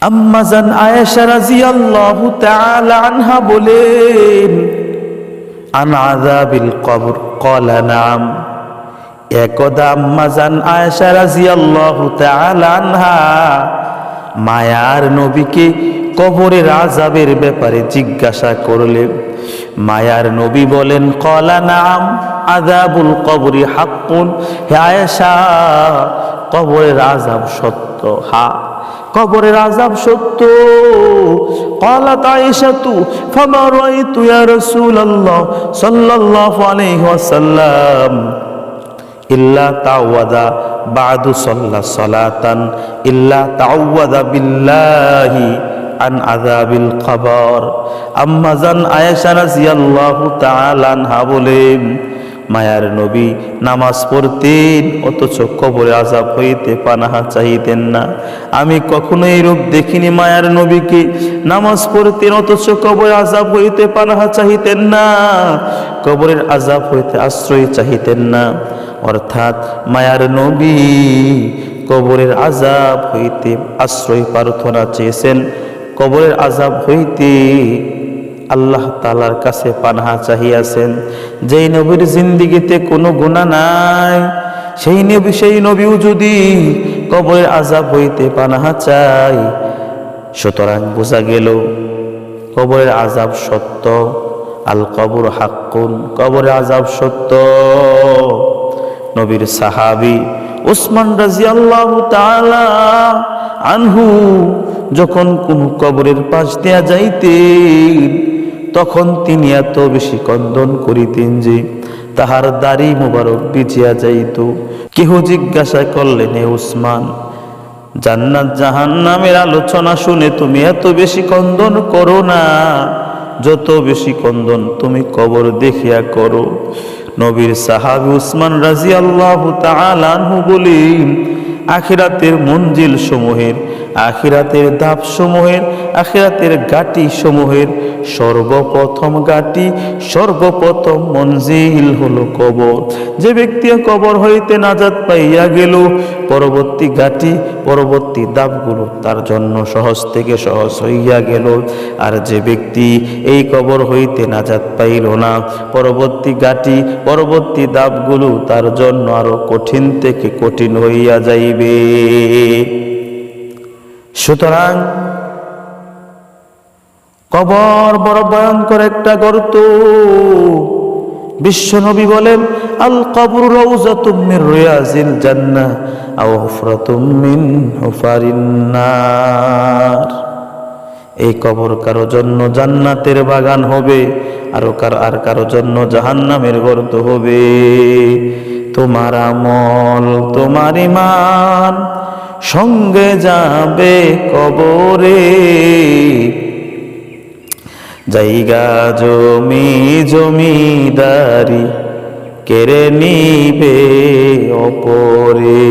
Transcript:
আম্মাজান বলেন নাম। একদা আম্মাজান আয়েশা মায়ার নবীকে কবরের আযাবের ব্যাপারে জিজ্ঞাসা করলেন। মায়ার নবী বলেন, কলা, নাম। আযাবুল কবরি হাক্কুন। হে আয়েশা কবরের আযাব সত্য হা কবরের আজাব সত্য قالت عائشة فما رأيت يا رسول الله صلى الله عليه وسلم إلا تعوذ بعد صلى صلاة إلا تعوذ بالله عن عذاب القبر أما زن عائشة رضي الله تعالى عنها বলেন মায়ার নবী, নামাজ পড়তেন, অথচ কবরে আজাব হইতে পানাহা চাহিতেন না। আমি কখনো এই রূপ দেখিনি মায়ার নবীকে। নামাজ পড়তেন, অথচ কবরে আজাব হইতে পানাহা চাহিতেন না। কবরের আজাব হইতে আশ্রয় চাহিতেন না। অর্থাৎ মায়ার নবী কবরের আজাব হইতে আশ্রয় প্রার্থনা চেয়েছেন। কবরের আজাব হইতে আল্লাহ তালার কাছে পানাহা চাহিয়াছেন। যেই নবীর জিন্দিগিতে কোনো গুণা নাই, সেই নবী, সেই নবীও যদি কবরের আজাব হইতে পানাহা চাই সুতরাং বোঝা গেল, কবরের আজাব সত্য, আল কবর হাক্কুন, কবরের আজাব সত্য। নবীর সাহাবি ওসমান রাজি আল্লাহ আনহু যখন কোন কবরের পাশ দেয়া যাইতেন তখন তিনি এত বেশি কন্দন করিতেন যে তাহার দাড়ি মোবারক বিছিয়া যাইত। কেহ জিজ্ঞাসা করলেন হে উসমান, জান্নাত জাহান নামের আলোচনা শুনে তুমি এত বেশি কন্দন করো না। যত বেশি কন্দন তুমি কবর দেখিয়া করো। নবীর সাহাবি উসমান রাজি আল্লাহ তালানহু বলেন আখিরাতের মঞ্জিল সমূহের, আখিরাতের ধাপ সমূহের, আখিরাতের গাটি সমূহের সর্বপ্রথম গাটি সর্বপ্রথম মঞ্জিল হলো কবর। যে ব্যক্তি কবর হইতে নাজাত পাইয়া গেল পরবর্তী গাটি পরবর্তী দাবগুলো তার জন্য সহজ থেকে সহজ হইয়া গেল। আর যে ব্যক্তি এই কবর হইতে নাজাত পাইল না, পরবর্তী গাটি পরবর্তী দাবগুলো তার জন্য আরও কঠিন থেকে কঠিন হইয়া যাইবে। সুতরাং কবর বড় ভয়ঙ্কর একটা গর্ত। বিশ্বনবী বলেন, আল কবর রৌজাতুম মিন রিয়াজিল জান্নাহ, আও হুফরাতুম মিন হুফারিন নার। এই কবর কারও জন্য জান্নাতের বাগান হবে, আরও কার, আর কারও জন্য জাহান্নামের গর্ত হবে। তোমার আমল, তোমার ইমান সঙ্গে যাবে কবরে। জায়গা জমি জমিদারি কেড়ে নিবে অপরে।